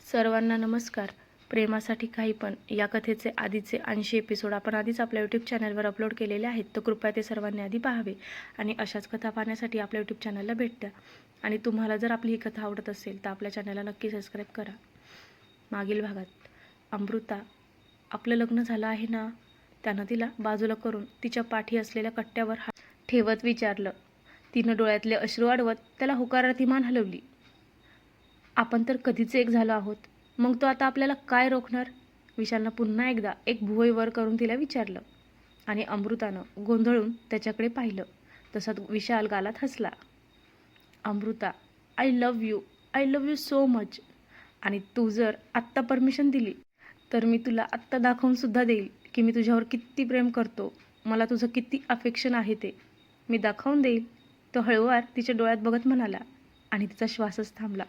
सर्वांना नमस्कार. प्रेमासाठी काही पण या कथेचे आधीचे ऐंशी एपिसोड आपण आधीच आपल्या यूट्यूब चॅनलवर अपलोड केलेले आहेत तर कृपया ते सर्वांनी आधी पाहावे आणि अशाच कथा पाहण्यासाठी आपल्या यूट्यूब चॅनलला भेट द्या. आणि तुम्हाला जर आपली ही कथा आवडत असेल तर आपल्या चॅनलला नक्की सबस्क्राईब करा. मागील भागात अमृता आपलं लग्न झालं आहे ना? त्यानं तिला बाजूला करून तिच्या पाठी असलेल्या कट्ट्यावर हात ठेवत विचारलं. तिनं डोळ्यातले अश्रू अडवत त्याला होकारार्थी मान हलवली. आपण तर कधीच एक झालो आहोत. मग तो आता आपल्याला काय रोखणार? विशालनं पुन्हा एकदा एक भुवई वर करून तिला विचारलं आणि अमृतानं गोंधळून त्याच्याकडे पाहिलं. तसाच विशाल गालात हसला. Amrita I love you I love you so much आणि तू जर आत्ता परमिशन दिली तर मी तुला आत्ता दाखवून सुद्धा देईल की मी तुझ्यावर किती प्रेम करतो. मला तुझं किती अफेक्शन आहे ते. मी दाखवून देईल. तो हळूवार तिच्या डोळ्यात बघत म्हणाला आणि तिचा श्वासच थांबला.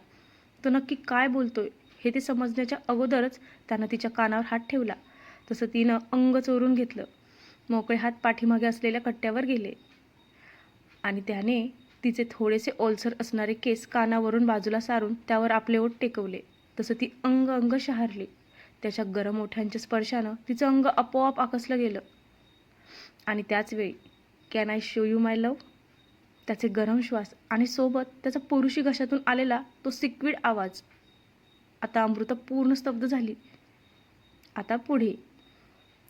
तो नक्की काय बोलतोय हे ते समजण्याच्या अगोदरच त्यानं तिच्या कानावर हात ठेवला. तसं तिनं अंग चोरून घेतलं. मोकळे हात पाठीमागे असलेल्या कट्ट्यावर गेले. आणि त्याने तिचे थोडेसे ओलसर असणारे केस कानावरून बाजूला सारून त्यावर आपले ओठ टेकवले. तसं ती अंग अंग शहारली. त्याच्या गरम ओठांच्या स्पर्शानं तिचं अंग आपोआप आकसलं गेलं. आणि त्याचवेळी can I show you my love त्याचे गरम श्वास आणि सोबत त्याचा पुरुषी घशातून आलेला तो सिक्विड आवाज. आता अमृता पूर्ण स्तब्ध झाली. आता पुढे.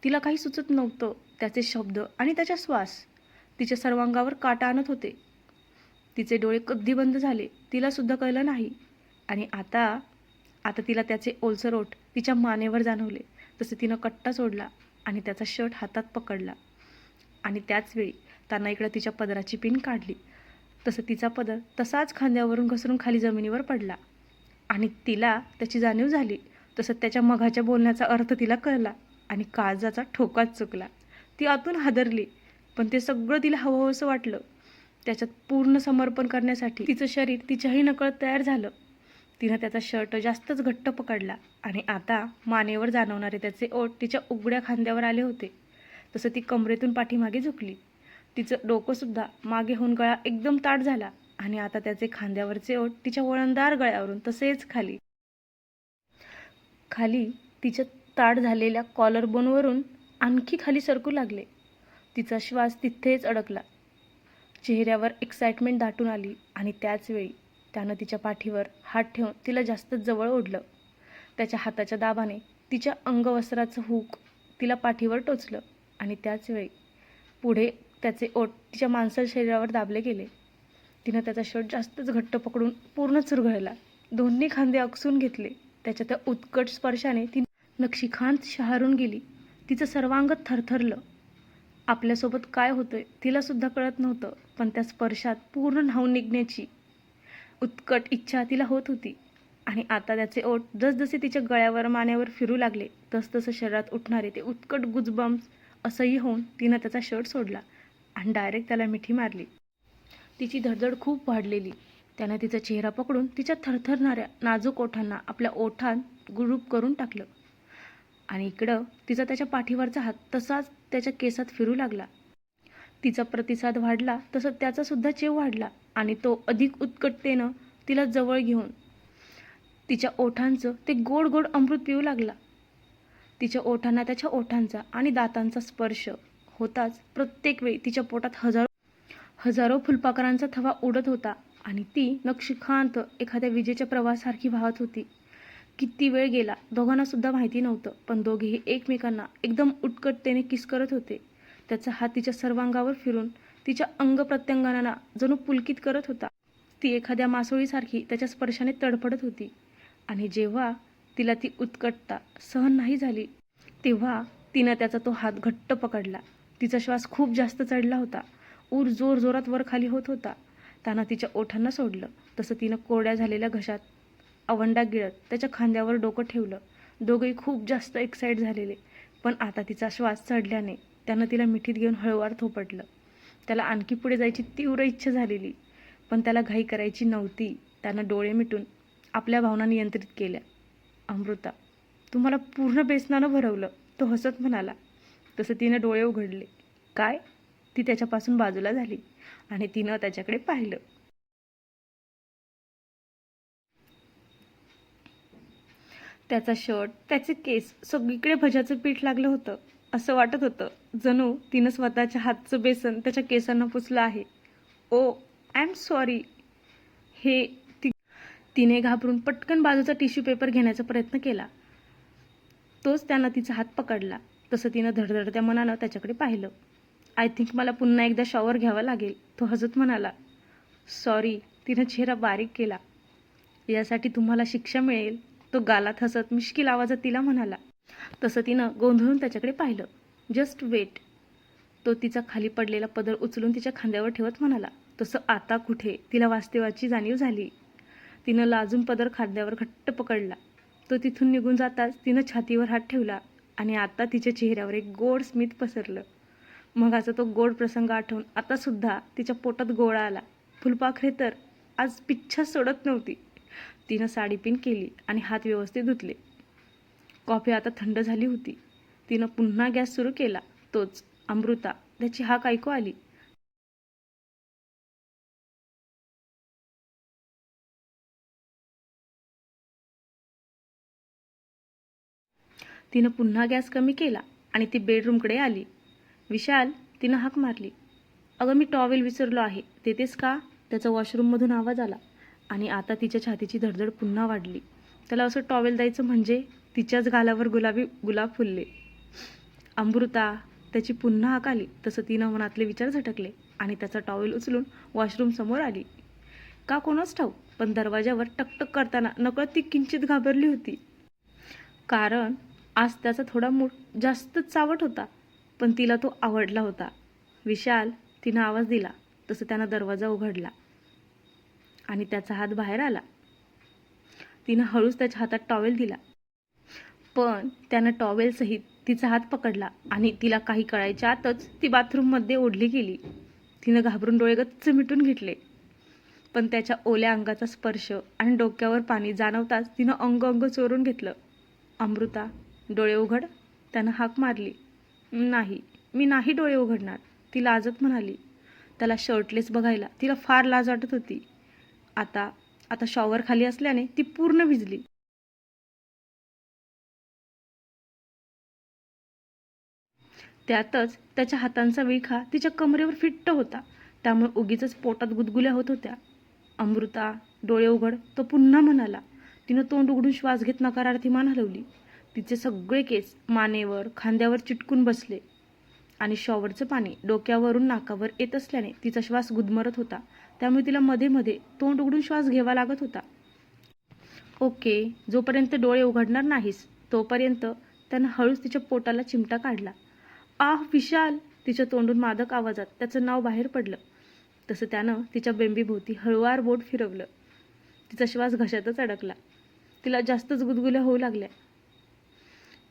तिला काही सुचत नव्हतं त्याचे शब्द आणि त्याचा श्वास. तिच्या सर्वांगावर काटा आणत होते. तिचे डोळे कधी बंद झाले तिला सुद्धा कळलं नाही. आणि आता आता तिला त्याचे ओलसर ओठ तिच्या मानेवर जाणवले. तसे तिनं कट्टा सोडला आणि त्याचा शर्ट हातात पकडला. आणि त्याचवेळी त्यांना इकडं तिच्या पदराची पिन काढली. तसं तिचा पदर तसाच खांद्यावरून घसरून खाली जमिनीवर पडला. आणि तिला त्याची जाणीव झाली. तसं त्याच्या मघाच्या बोलण्याचा अर्थ तिला कळला आणि काळजाचा ठोकाच चुकला. ती आतून हादरली पण ते सगळं तिला हवंहवंसं वाटलं. त्याच्यात पूर्ण समर्पण करण्यासाठी तिचं शरीर तिच्याही नकळत तयार झालं. तिनं त्याचा शर्ट जास्तच घट्ट पकडला आणि आता मानेवर जाणवणारे त्याचे ओठ तिच्या उघड्या खांद्यावर आले होते. तसं ती कमरेतून पाठीमागे झुकली. तिचं डोकंसुद्धा मागे होऊन गळा एकदम ताट झाला आणि आता त्याचे खांद्यावरचे ओठ तिच्या वळणदार गळ्यावरून तसेच खाली. खाली तिच्या ताट झालेल्या कॉलर बोनवरून आणखी खाली सरकू लागले. तिचा श्वास तिथेच अडकला. चेहऱ्यावर एक्साइटमेंट दाटून आली आणि त्याचवेळी त्यानं तिच्या पाठीवर हात ठेवून तिला जास्त जवळ ओढलं. त्याच्या हाताच्या दाबाने तिच्या अंगवस्त्राचं हूक तिला पाठीवर टोचलं आणि त्याचवेळी पुढे त्याचे ओठ तिच्या माणसाच्या शरीरावर दाबले गेले. तिनं त्याचा शर्ट जास्तच घट्ट पकडून पूर्ण चुरघळला. दोन्ही खांदे अकसून घेतले. त्याच्या त्या उत्कट स्पर्शाने ती नक्षीखांत शहारून गेली. तिचं सर्वांग थरथरलं. आपल्यासोबत काय होतंय तिला सुद्धा कळत नव्हतं पण त्या स्पर्शात पूर्ण न्हावून निघण्याची उत्कट इच्छा तिला होत होती. आणि आता त्याचे ओठ जसजसे तिच्या गळ्यावर मानेवर फिरू लागले तसतसं शरीरात उठणारे ते उत्कट गुजबम्स असंही होऊन तिनं त्याचा शर्ट सोडला. आणि डायरेक्ट त्याला मिठी मारली. तिची धडधड खूप वाढलेली. त्यानं तिचा चेहरा पकडून तिच्या थरथरणाऱ्या नाजूक ओठांना आपल्या ओठांत गुरूप करून टाकलं. आणि इकडं तिचा त्याच्या पाठीवरचा हात तसाच त्याच्या केसात फिरू लागला. तिचा प्रतिसाद वाढला तसं त्याचासुद्धा चेव वाढला आणि तो अधिक उत्कटतेनं तिला जवळ घेऊन तिच्या ओठांचं ते गोड गोड अमृत पिऊ लागला. तिच्या ओठांना त्याच्या ओठांचा आणि दातांचा स्पर्श होताच. प्रत्येक वेळी तिच्या पोटात हजारो हजारो फुलपाखरांचा थवा उडत होता आणि ती नक्षीखांत एखाद्या विजेच्या प्रवासासारखी वाहत होती. किती वेळ गेला दोघांना सुद्धा माहिती नव्हतं पण दोघेही एकमेकांना एकदम उत्कटतेने किस करत होते. त्याचा हात तिच्या सर्वांगावर फिरून तिच्या अंग प्रत्यंगांना जणू पुलकित करत होता. ती एखाद्या मासोळीसारखी त्याच्या स्पर्शाने तडफडत होती आणि जेव्हा तिला ती उत्कटता सहन नाही झाली तेव्हा तिनं त्याचा तो हात घट्ट पकडला. तिचा श्वास खूप जास्त चढला होता. ऊर जोर जोरात वर खाली होत होता. त्यानं तिच्या ओठांना सोडलं. तसं तिनं कोरड्या झालेल्या घशात अवंडा गिळत त्याच्या खांद्यावर डोकं ठेवलं. दोघंही खूप जास्त एक्साईट झालेले. पण आता तिचा श्वास चढल्याने त्यानं तिला मिठीत घेऊन हळूवार थोपटलं. त्याला आणखी पुढे जायची तीव्र इच्छा झालेली. पण त्याला घाई करायची नव्हती. त्यानं डोळे मिटून आपल्या भावना नियंत्रित केल्या. अमृता तुम्हाला पूर्ण बेसनानं भरवलं. तो हसत म्हणाला तसं तिनं डोळे उघडले. काय? ती त्याच्यापासून बाजूला झाली आणि तिनं त्याच्याकडे पाहिलं. त्याचा शर्ट त्याचे केस सगळीकडे भज्याचं पीठ लागलं होतं. असं वाटत होतं जणू तिनं स्वतःच्या हातचं बेसन त्याच्या केसांना पुसलं आहे. ओ आय एम सॉरी हे ती तिने घाबरून पटकन बाजूचा टिश्यू पेपर घेण्याचा प्रयत्न केला. तोच त्यानं तिचा हात पकडला. तसं तिनं धडधडत्या मनानं त्याच्याकडे पाहिलं. आय थिंक मला पुन्हा एकदा शॉवर घ्यावा लागेल तो हसत म्हणाला. सॉरी तिनं चेहरा बारीक केला. यासाठी तुम्हाला शिक्षा मिळेल. तो गालात हसत मिश्किल आवाजात तिला म्हणाला. तसं तिनं गोंधळून त्याच्याकडे पाहिलं. Just wait. तो तिचा खाली पडलेला पदर उचलून तिच्या खांद्यावर ठेवत म्हणाला. तसं आता कुठे? तिला वास्तवाची जाणीव झाली. तिनं लाजून पदर खांद्यावर घट्ट पकडला. तो तिथून निघून जाताच तिनं छातीवर हात ठेवला. आणि आता तिच्या चेहऱ्यावर एक गोड स्मित पसरलं. मगाचा तो गोड प्रसंग आठवून आतासुद्धा तिच्या पोटात गोळा आला. फुलपाखरे तर आज पिच्छा सोडत नव्हती. तिनं साडी पिन केली आणि हात व्यवस्थित धुतले. कॉफी आता थंड झाली होती. तिनं पुन्हा गॅस सुरू केला. तोच अमृता त्याची हाक ऐकू आली. तिनं पुन्हा गॅस कमी केला आणि ती बेडरूमकडे आली. विशाल तिनं हाक मारली. अगं मी टॉवेल विसरलो आहे. तेथेच का? त्याचा वॉशरूममधून आवाज आला आणि आता तिच्या छातीची धडधड पुन्हा वाढली. त्याला असं टॉवेल द्यायचं म्हणजे तिच्याच गालावर गुलाबी गुलाब फुलले. अमृता त्याची पुन्हा हाक आली. तसं तिनं मनातले विचार झटकले आणि त्याचा टॉवेल उचलून वॉशरूमसमोर आली. का कोणाच ठाऊ पण दरवाजावर टकटक करताना नकळत ती किंचित घाबरली होती. कारण आज त्याचा थोडा मूड जास्त चावट होता पण तिला तो आवडला होता. विशाल तिनं आवाज दिला तसं त्यानं दरवाजा उघडला आणि त्याचा हात बाहेर आला. तिनं हळूच त्याच्या हातात टॉवेल दिला. पण त्यानं टॉवेलसहित तिचा हात पकडला आणि तिला काही कळायच्या आतच ती बाथरूममध्ये ओढली गेली. तिनं घाबरून डोळे गच्च मिटून घेतले. पण त्याच्या ओल्या अंगाचा स्पर्श आणि डोक्यावर पाणी जाणवताच तिनं अंग अंग चोरून घेतलं. अमृता डोळे उघड. त्यानं हाक मारली. नाही मी नाही डोळे उघडणार. ती लाजत म्हणाली. त्याला शर्टलेस बघायला तिला फार लाज वाटत होती. आता आता शॉवर खाली असल्याने ती पूर्ण भिजली. त्यातच त्याच्या हातांचा विळखा तिच्या कमरेवर फिट्ट होता. त्यामुळे उगीच पोटात गुदगुल्या होत होत्या. अमृता डोळे उघड. तो पुन्हा म्हणाला. तिनं तोंड उघडून श्वास घेत नकारार्थी मान हलवली. तिचे सगळे केस मानेवर खांद्यावर चिटकून बसले. आणि शॉवरचं पाणी डोक्यावरून नाकावर येत असल्याने तिचा श्वास गुदमरत होता. त्यामुळे तिला मध्ये मध्ये तोंड उघडून श्वास घ्यावा लागत होता. ओके जोपर्यंत डोळे उघडणार नाहीस तोपर्यंत. त्यानं हळूच तिच्या पोटाला चिमटा काढला. आह विशाल! तिच्या तोंडून मादक आवाजात त्याचं नाव बाहेर पडलं. तसं त्यानं तिच्या बेंबीभोवती हळुवार बोट फिरवलं. तिचा श्वास घशातच अडकला. तिला जास्तच गुदगुल्या होऊ लागल्या.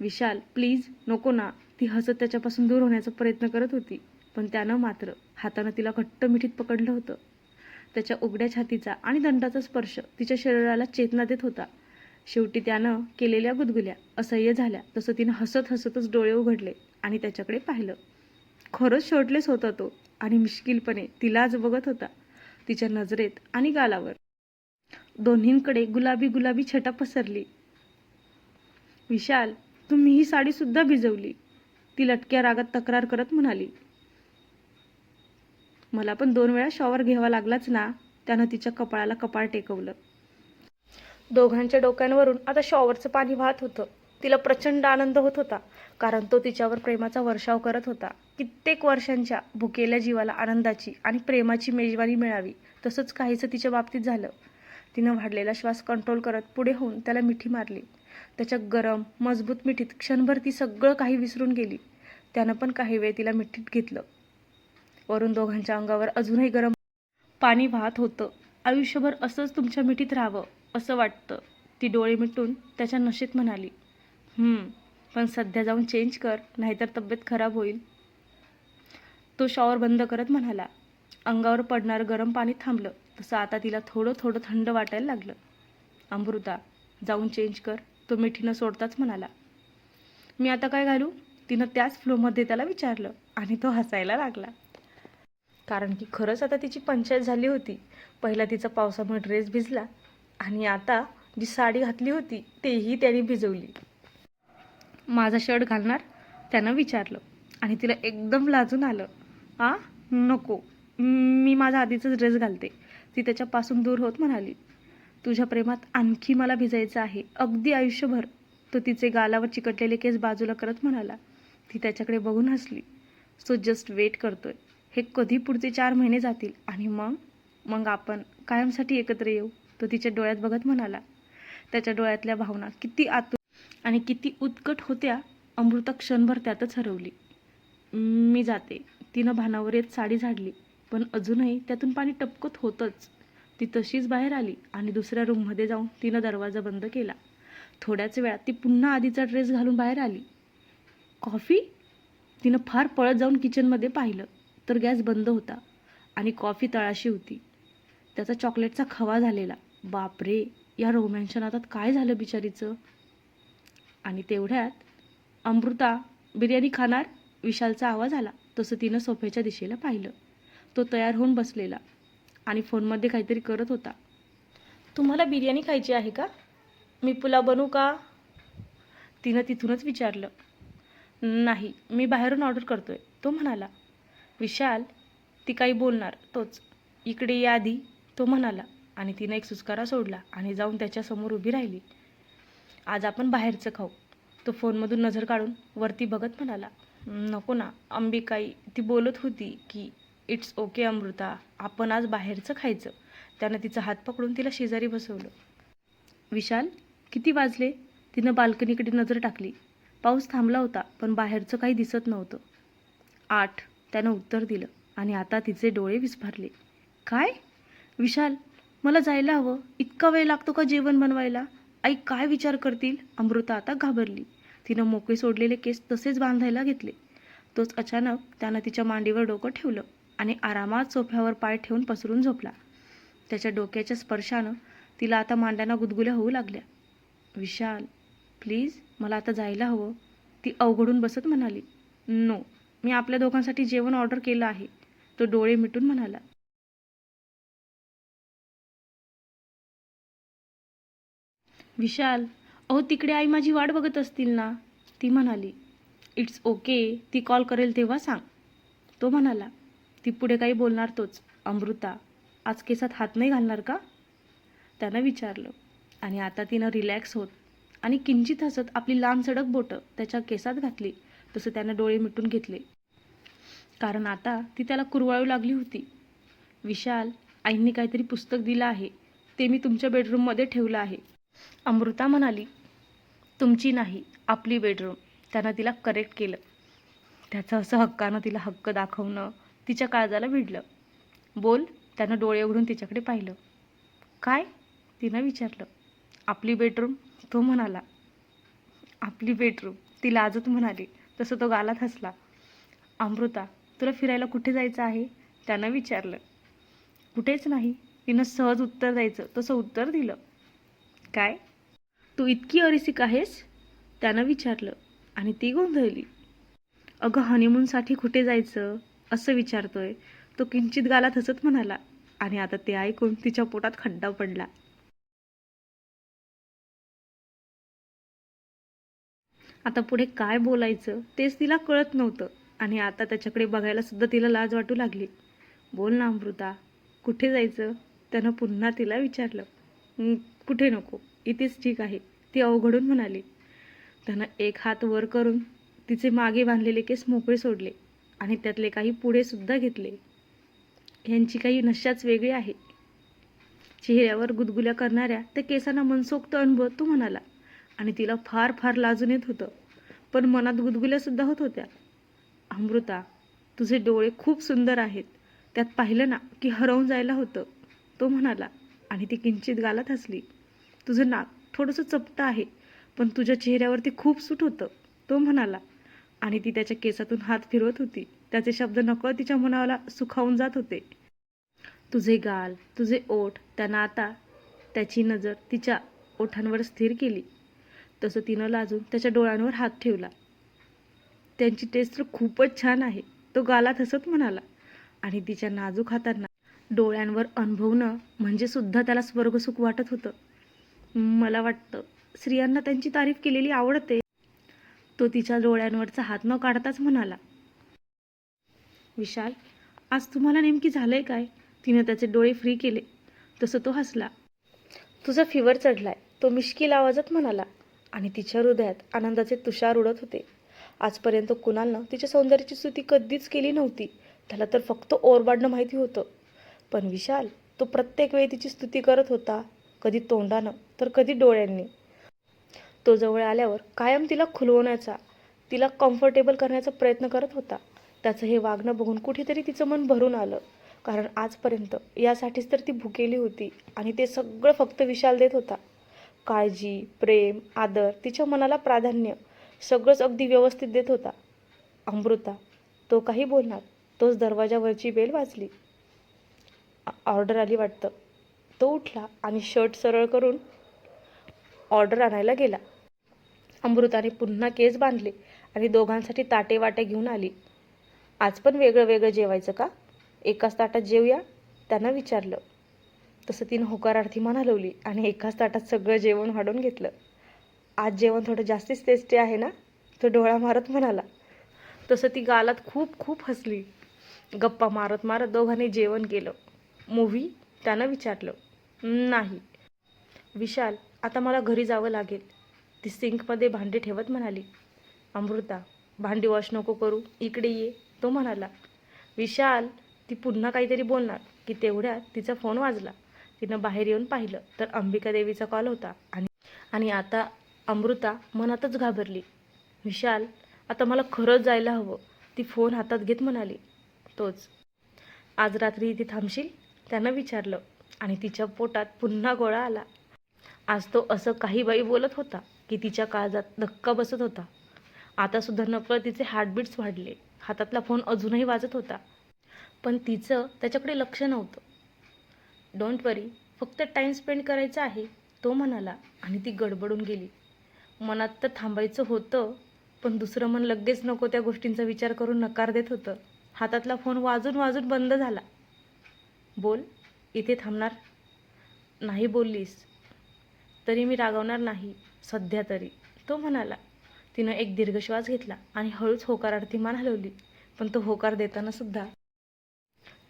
विशाल प्लीज नको ना. ती हसत त्याच्यापासून दूर होण्याचा प्रयत्न करत होती पण त्यानं मात्र हातानं तिला घट्ट मिठीत पकडलं होतं. त्याच्या उघड्या छातीचा आणि दंडाचा स्पर्श तिच्या शरीराला चेतना देत होता. शेवटी त्यानं केलेल्या गुदगुल्या असह्य झाल्या तसं तिनं हसत हसतच डोळे उघडले आणि त्याच्याकडे पाहिलं. खरंच शर्टलेस होता तो आणि मिश्किलपणे तिलाच बघत होता तिच्या नजरेत आणि गालावर. दोन्हींकडे गुलाबी गुलाबी छटा पसरली. विशाल तुम्ही ही साडीसुद्धा भिजवली. ती लटक्या रागात तक्रार करत म्हणाली. मला पण दोन वेळा शॉवर घ्यावा लागलाच ना त्यानं तिच्या कपाळाला कपाळ टेकवलं. दोघांच्या डोक्यांवरून आता शॉवरचं पाणी वाहत होतं. तिला प्रचंड आनंद होत होता कारण तो तिच्यावर प्रेमाचा वर्षाव करत होता. कित्येक वर्षांच्या भुकेल्या जीवाला आनंदाची आणि प्रेमाची मेजवानी मिळावी तसंच काहीचं तिच्या बाबतीत झालं. तिनं वाढलेला श्वास कंट्रोल करत पुढे होऊन त्याला मिठी मारली. त्याच्या गरम मजबूत मिठीत क्षणभर ती सगळं काही विसरून गेली. त्यानं पण काही वेळ तिला मिठीत घेतलं. वरून दोघांच्या अंगावर अजूनही गरम पाणी वाहत होतं. आयुष्यभर असंच तुमच्या मिठीत राहावं असं वाटतं. ती डोळे मिटून त्याच्या नशेत म्हणाली पण सध्या जाऊन चेंज कर नाहीतर तब्येत खराब होईल. तो शॉवर बंद करत म्हणाला. अंगावर पडणारं गरम पाणी थांबलं. तसं आता तिला थोडं थोडं थंड वाटायला लागलं. अमृता जाऊन चेंज कर. तो मिठीनं सोडताच म्हणाला. मी आता काय घालू? तिनं त्याच फ्लोमध्ये त्याला विचारलं आणि तो हसायला लागला. कारण की खरंच आता तिची पंचायत झाली होती. पहिला तिचा पावसामुळे ड्रेस भिजला आणि आता जी साडी घातली होती तेही त्याने भिजवली. माझा शर्ट घालणार? त्यानं विचारलं आणि तिला एकदम लाजून आलं. आ? नको. मी माझा आधीचाच ड्रेस घालते. ती त्याच्यापासून दूर होत म्हणाली. तुझ्या प्रेमात आणखी मला भिजायचं आहे. अगदी आयुष्यभर तो तिचे गालावर चिकटलेले केस बाजूला करत म्हणाला ती त्याच्याकडे बघून हसली. सो जस्ट वेट करतोय. हे कधी पुढचे चार महिने जातील? आणि मग? मग आपण कायमसाठी एकत्र येऊ? तो तिच्या डोळ्यात बघत म्हणाला. त्याच्या डोळ्यातल्या भावना किती आतुर आणि किती उत्कट होत्या अमृता क्षणभर त्यातच हरवली. मी जाते. तिनं भानावर येत साडी झाडली पण अजूनही त्यातून पाणी टपकत होतंच. ती तशीच बाहेर आली आणि दुसऱ्या रूममध्ये जाऊन तिनं दरवाजा बंद केला. थोड्याच वेळात ती पुन्हा आधीचा ड्रेस घालून बाहेर आली. कॉफी? तिनं फार पळत जाऊन किचनमध्ये पाहिलं तर गॅस बंद होता आणि कॉफी तळाशी होती. त्याचा चॉकलेटचा खवा झालेला. बापरे या रोमॅन्शन आता काय झालं बिचारीचं? आणि तेवढ्यात अमृता बिर्याणी खाणार? विशालचा आवाज आला. तसं तिनं सोफ्याच्या दिशेला पाहिलं. तो तयार होऊन बसलेला. आणि फोनमध्ये काहीतरी करत होता. तुम्हाला बिर्याणी खायची आहे का? मी पुलाव बनवू का? तिनं तिथूनच विचारलं. नाही मी बाहेरून ऑर्डर करतोय तो म्हणाला. विशाल ती काही बोलणार तोच. इकडे या आधी तो म्हणाला. आणि तिनं एक सुस्कारा सोडला आणि जाऊन त्याच्यासमोर उभी राहिली. आज आपण बाहेरचं खाऊ. तो फोनमधून नजर काढून वरती बघत म्हणाला नको ना अंबिकाई ती बोलत होती की इट्स ओके अमृता. आपण आज बाहेरचं खायचं. त्यानं तिचा हात पकडून तिला शेजारी बसवलं. विशाल किती वाजले? तिनं बाल्कनीकडे नजर टाकली. पाऊस थांबला होता पण बाहेरचं काही दिसत नव्हतं. आठ. त्यानं उत्तर दिलं आणि आता तिचे डोळे विस्फारले. काय? विशाल मला जायला हवं. इतका वेळ लागतो का जेवण बनवायला? आई काय विचार करतील? अमृता आता घाबरली. तिनं मोकळे सोडलेले केस तसेच बांधायला घेतले. तोच अचानक त्यानं तिच्या मांडीवर डोकं ठेवलं. आणि आरामात सोफ्यावर पाय ठेवून पसरून झोपला. त्याच्या डोक्याच्या स्पर्शानं तिला आता मांड्यांना गुदगुल्या होऊ लागल्या. विशाल प्लीज मला आता जायला हवं. ती अवघडून बसत म्हणाली. नो मी आपल्या दोघांसाठी जेवण ऑर्डर केलं आहे. तो डोळे मिटून म्हणाला. विशाल अहो तिकडे आई माझी वाट बघत असतील ना? ती म्हणाली. इट्स ओके ती कॉल करेल तेव्हा सांग. तो म्हणाला. ती पुढे काही बोलणार तोच अमृता. आज केसात हात नाही घालणार का? त्यानं विचारलं. आणि आता तिनं रिलॅक्स होत आणि किंचित हसत आपली लांब सडक बोटं त्याच्या केसात घातली. तसं त्यानं डोळे मिटून घेतले. कारण आता ती त्याला कुरवाळू लागली होती. विशाल आईंनी काहीतरी पुस्तक दिलं आहे. ते मी तुमच्या बेडरूममध्ये ठेवलं आहे. अमृता म्हणाली तुमची नाही आपली बेडरूम त्यानं तिला करेक्ट केलं. त्याचं असं हक्कानं तिला हक्क दाखवणं तिच्या काळजाला भिडलं बोल त्यानं डोळे उघडून तिच्याकडे पाहिलं. काय? तिनं विचारलं. आपली बेडरूम तो म्हणाला. आपली बेडरूम ती लाजत म्हणाली. तसं तो गालात हसला. अमृता तुला फिरायला कुठे जायचं आहे? त्यानं विचारलं. कुठेच नाही. तिनं सहज उत्तर द्यायचं. तसं उत्तर दिलं. काय? तू इतकी अरिसिक आहेस? त्यानं विचारलं. आणि ती गोंधळली. अगं हनीमूनसाठी कुठे जायचं? असं विचारतोय. तो किंचित गालात हसत म्हणाला आणि आता ते ऐकून तिच्या पोटात खड्डा पडला. आता पुढे काय बोलायचं तेच तिला कळत नव्हतं आणि आता त्याच्याकडे बघायला सुद्धा तिला लाज वाटू लागली. बोल ना अमृता कुठे जायचं? त्यानं पुन्हा तिला विचारलं. कुठे नको इथेच ठीक आहे ती अवघडून म्हणाली. त्यानं एक हात वर करून तिचे मागे बांधलेले केस मोकळे सोडले. आणि त्यातले काही पुढेसुद्धा घेतले. ह्यांची काही नशाच वेगळी आहे. चेहऱ्यावर गुदगुल्या करणाऱ्या त्या केसांना मनसोक्त अनुभव तो म्हणाला. आणि तिला फार फार लाजून येत होतं. पण मनात गुदगुल्यासुद्धा होत होत्या. अमृता तुझे डोळे खूप सुंदर आहेत. त्यात पाहिलं ना की हरवून जायला होतं तो म्हणाला. आणि ती किंचित गालात हसली. तुझं नाक थोडंसं चपटं आहे पण तुझ्या चेहऱ्यावरती खूप सूट होतं तो म्हणाला. आणि ती त्याच्या केसातून हात फिरवत होती. त्याचे शब्द नकळत तिच्या मनाला सुखावून जात होते. तुझे गाल तुझे ओठ त्यानं आता त्याची नजर तिच्या ओठांवर स्थिर केली. तसं तिनं लाजून त्याच्या डोळ्यांवर हात ठेवला. त्यांची टेस्ट तर खूपच छान आहे तो गालात हसत म्हणाला. आणि तिच्या नाजूक हातांना डोळ्यांवर अनुभवणं म्हणजे सुद्धा त्याला स्वर्गसुख वाटत होतं. मला वाटतं स्त्रियांना त्यांची तारीफ केलेली आवडते. तो तिच्या डोळ्यांवरचा हात न काढताच म्हणाला विशाल आज तुम्हाला नेमकी झालंय काय? तिने त्याचे डोळे फ्री केले. तसं तो हसला. तुझा फिवर चढलाय. तो मिश्किल आवाजात म्हणाला आणि तिच्या हृदयात आनंदाचे तुषार उडत होते. आजपर्यंत कुणालनं तिच्या सौंदर्याची स्तुती कधीच केली नव्हती. त्याला तर फक्त ओरबाडणं माहिती होतं. पण विशाल तो प्रत्येक वेळी तिची स्तुती करत होता कधी तोंडानं तर कधी डोळ्यांनी. तो जवळ आल्यावर कायम तिला खुलवण्याचा तिला कम्फर्टेबल करण्याचा प्रयत्न करत होता. त्याचं हे वागणं बघून कुठेतरी तिचं मन भरून आलं. कारण आजपर्यंत यासाठीच तर ती भुकेली होती आणि ते सगळं फक्त विशाल देत होता. काळजी प्रेम आदर तिच्या मनाला प्राधान्य सगळंच अगदी व्यवस्थित देत होता. अमृता तो काही बोलणार तोच दरवाजावरची बेल वाजली. ऑर्डर आली वाटतं. तो उठला आणि शर्ट सरळ करून ऑर्डर आणायला गेला. अमृताने पुन्हा केस बांधले आणि दोघांसाठी ताटे वाटे घेऊन आली. आज पण वेगळं वेगळं जेवायचं का? एकाच ताटात जेवूया त्यांना विचारलं. तसं तिनं होकारार्थी मान हलवली आणि एकाच ताटात सगळं जेवण वाढून घेतलं. आज जेवण थोडं जास्तीच टेस्टी आहे ना? तो डोळा मारत म्हणाला. तसं ती गालात खूप खूप हसली. गप्पा मारत मारत दोघांनी जेवण केलं. मूव्ही त्यानं विचारलं. नाही. विशाल आता मला घरी जावं लागेल. ती सिंकमध्ये भांडी ठेवत म्हणाली अमृता भांडी वॉश नको करू इकडे ये. तो म्हणाला विशाल ती पुन्हा काहीतरी बोलणार. की तेवढ्यात तिचा फोन वाजला. तिनं बाहेर येऊन पाहिलं तर अंबिका देवीचा कॉल होता आणि आणि आता अमृता मनातच घाबरली. विशाल आता मला खरंच जायला हवं. ती फोन हातात घेत म्हणाली तोच. आज रात्री ती थांबशील? त्यानं विचारलं आणि तिच्या पोटात पुन्हा गोळा आला. आज तो असं काही बाई बोलत होता. की तिच्या काळजात धक्का बसत होता. आतासुद्धा नकळत तिचे हार्टबीट्स वाढले. हातातला फोन अजूनही वाजत होता. पण तिचं त्याच्याकडे लक्ष नव्हतं. डोंट वरी फक्त टाईम स्पेंड करायचा आहे तो म्हणाला आणि ती गडबडून गेली. मनात तर थांबायचं होतं पण दुसरं मन लगेच नको त्या गोष्टींचा विचार करून नकार देत होतं. हातातला फोन वाजून वाजून बंद झाला. बोल इथे थांबणार? नाही बोललीस. तरी मी रागवणार नाही. सध्या तरी. तो म्हणाला तिनं एक दीर्घ श्वास घेतला आणि हळूच होकारार्थी मान हलवली. पण तो होकार देताना सुद्धा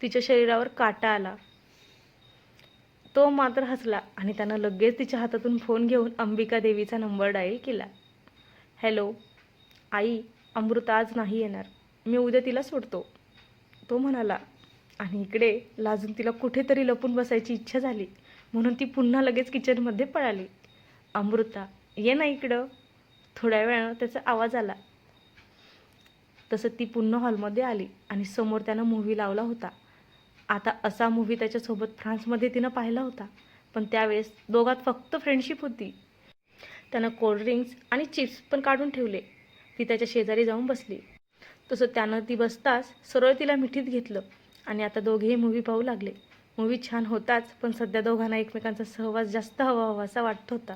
तिच्या शरीरावर काटा आला. तो मात्र हसला आणि त्यानं लगेच तिच्या हातातून फोन घेऊन अंबिका देवीचा नंबर डायल केला. हॅलो आई अमृता आज नाही येणार. मी उद्या तिला सोडतो. तो म्हणाला आणि इकडे लाजून तिला कुठेतरी लपून बसायची इच्छा झाली. म्हणून ती पुन्हा लगेच किचनमध्ये पळाली. अमृता ये ना इकडं. थोड्या वेळानं त्याचा आवाज आला. तसं ती पुन्हा हॉलमध्ये आली आणि समोर त्यानं मूव्ही लावला होता. आता असा मूव्ही त्याच्यासोबत फ्रान्समध्ये तिनं पाहिला होता. पण त्यावेळेस दोघात फक्त फ्रेंडशिप होती. त्यानं कोल्ड्रिंक्स आणि चिप्स पण काढून ठेवले. ती त्याच्या शेजारी जाऊन बसली. तसं त्यानं ती बसताच सरळ तिला मिठीत घेतलं आणि आता दोघेही मूव्ही पाहू लागले. मूव्ही छान होताच पण सध्या दोघांना एकमेकांचा सहवास जास्त हवा हवासा वाटत होता.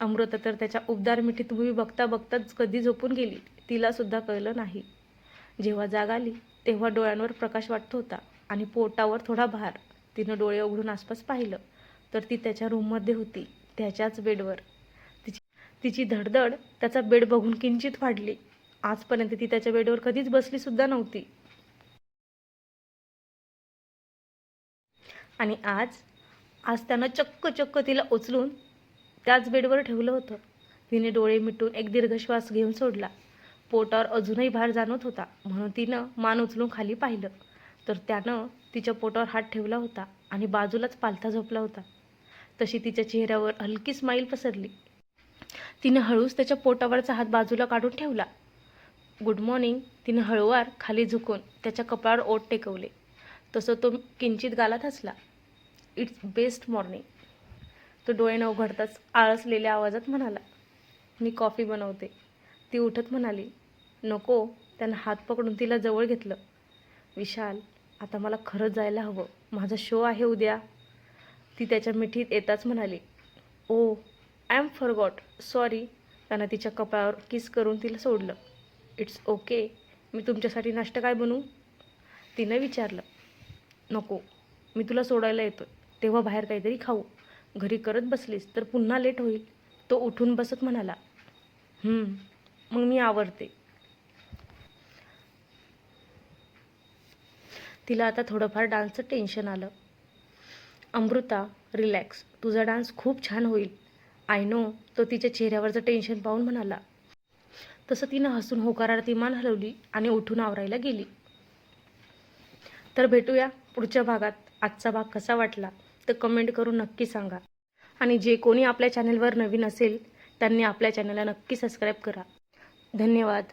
अमृता तर त्याच्या उबदार मिठीत मुवी बघता बघताच कधी झोपून गेली तिला सुद्धा कळलं नाही. जेव्हा जाग आली तेव्हा डोळ्यांवर प्रकाश वाटत होता आणि पोटावर थोडा भार. तिनं डोळे उघडून आसपास पाहिलं तर ती त्याच्या रूममध्ये होती त्याच्याच बेडवर. तिची तिची धडधड त्याचा बेड बघून किंचित वाढली. आजपर्यंत ती त्याच्या बेडवर कधीच बसली सुद्धा नव्हती. आणि आज आज त्यानं चक्क चक्क तिला उचलून त्याच बेडवर ठेवलं होतं. तिने डोळे मिटून एक दीर्घ श्वास घेऊन सोडला. पोटावर अजूनही भार जाणवत होता. म्हणून तिनं मान उचलून खाली पाहिलं. तर त्यानं तिच्या पोटावर हात ठेवला होता आणि बाजूलाच पालथा झोपला होता. तशी तिच्या चेहऱ्यावर हलकी स्माईल पसरली. तिनं हळूच त्याच्या पोटावरचा हात बाजूला काढून ठेवला. गुड मॉर्निंग तिनं हळूवार खाली झुकून त्याच्या कपाळावर ओठ टेकवले. तसं तो किंचित गालात हसला. इट्स बेस्ट मॉर्निंग तो डोळे न उघडताच आळसलेल्या आवाजात म्हणाला मी कॉफी बनवते. ती उठत म्हणाली नको त्यानं हात पकडून तिला जवळ घेतलं. विशाल आता मला खरंच जायला हवं. माझा शो आहे उद्या. ती त्याच्या मिठीत येताच म्हणाली oh I am forgot. Sorry. त्यानं तिच्या कपाळावर किस करून तिला सोडलं. It's okay. मी तुमच्यासाठी नाश्ता काय बनवू? तिनं विचारलं नको. मी तुला सोडायला येतो तेव्हा बाहेर काहीतरी खाऊ. घरी करत बसलीस तर पुन्हा लेट होईल. तो उठून बसत म्हणाला मग मी आवरते. तिला आता थोडंफार डान्सचं टेन्शन आलं. अमृता रिलॅक्स. तुझा डान्स खूप छान होईल. I know. तो तिच्या चेहऱ्यावरचं टेन्शन पाहून म्हणाला. तसं तिनं हसून होकारार्थी मान हलवली आणि उठून आवरायला गेली. तर भेटूया पुढच्या भागात. आजचा भाग कसा वाटला? तर कमेंट करून नक्की सांगा. आणि जे कोणी आपल्या चॅनलवर नवीन असेल त्यांनी आपल्या चॅनलला नक्की सबस्क्राईब करा. धन्यवाद.